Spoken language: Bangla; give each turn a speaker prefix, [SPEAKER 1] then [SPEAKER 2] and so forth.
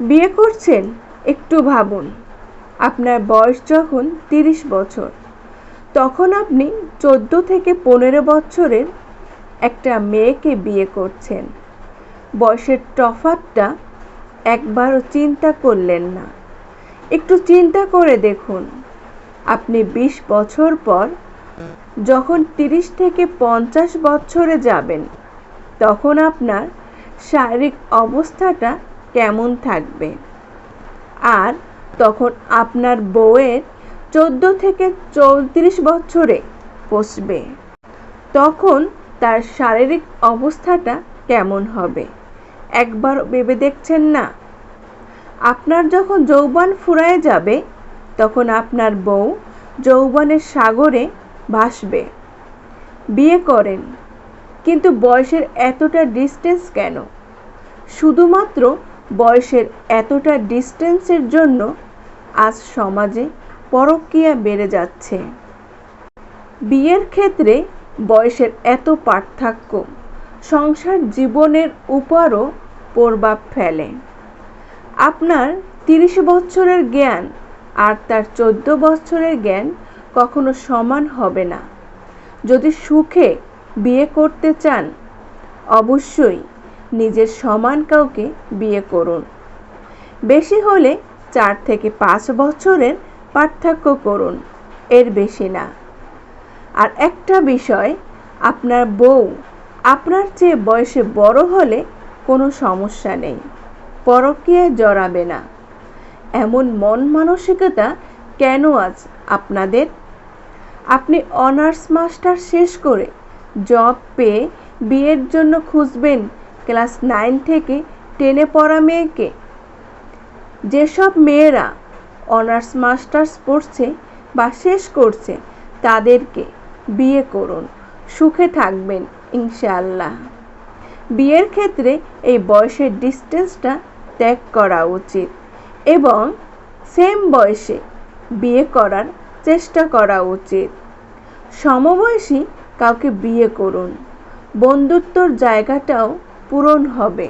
[SPEAKER 1] বিয়ে করছেন? একটু ভাবুন। আপনার বয়স যখন তিরিশ বছর, তখন আপনি চোদ্দ থেকে পনেরো বছরের একটা মেয়েকে বিয়ে করছেন। বয়সের তফাতটা একবারও চিন্তা করলেন না। একটু চিন্তা করে দেখুন, আপনি বিশ বছর পর যখন তিরিশ থেকে পঞ্চাশ বছরে যাবেন, তখন আপনার শারীরিক অবস্থাটা কেমন থাকবে। আর তখন আপনার বউয়ের চোদ্দ থেকে চৌত্রিশ বছরে পৌঁছবে তখন তার শারীরিক অবস্থাটা কেমন হবে? একবার ভেবে দেখছেন না? আপনার যখন যৌবন ফুরায় যাবে, তখন আপনার বউ যৌবনের সাগরে ভাসবে। বিয়ে করেন। কিন্তু বয়সের এতটা ডিস্টেন্স কেন? শুধুমাত্র বয়সের এতটা ডিস্টেন্সের জন্য আজ সমাজে পরকীয়া বেড়ে যাচ্ছে। বিয়ের ক্ষেত্রে বয়সের এত পার্থক্য সংসার জীবনের উপরও প্রভাব ফেলে। আপনার তিরিশ বছরের জ্ঞান আর তার চোদ্দ বছরের জ্ঞান কখনো সমান হবে না। যদি সুখে বিয়ে করতে চান, অবশ্যই নিজের সমান কাউকে বিয়ে করুন। বেশি হলে চার থেকে পাঁচ বছরের পার্থক্য করুন। এর বেশি না। আর একটা বিষয়, আপনার বউ আপনার চেয়ে বয়সে বড় হলে কোনো সমস্যা নেই। পরকীয়ায় জড়াবে না। এমন মন মানসিকতা কেন আজ আপনাদের? আপনি অনার্স মাস্টার শেষ করে জব পেয়ে বিয়ের জন্য খুঁজবেন ক্লাস নাইন থেকে টেনে পড়া মেয়েকে। যেসব মেয়েরা অনার্স, মাস্টার্স পড়ছে বা শেষ করছে, তাদেরকে বিয়ে করুন। সুখে থাকবেন, ইনশাআল্লাহ। বিয়ের ক্ষেত্রে এই বয়সের ডিস্টেন্সটা ত্যাগ করা উচিত এবং সেম বয়সে বিয়ে করার চেষ্টা করা উচিত। সমবয়সী কাউকে বিয়ে করুন। বন্ধুত্বর জায়গাটাও পূরণ হবে।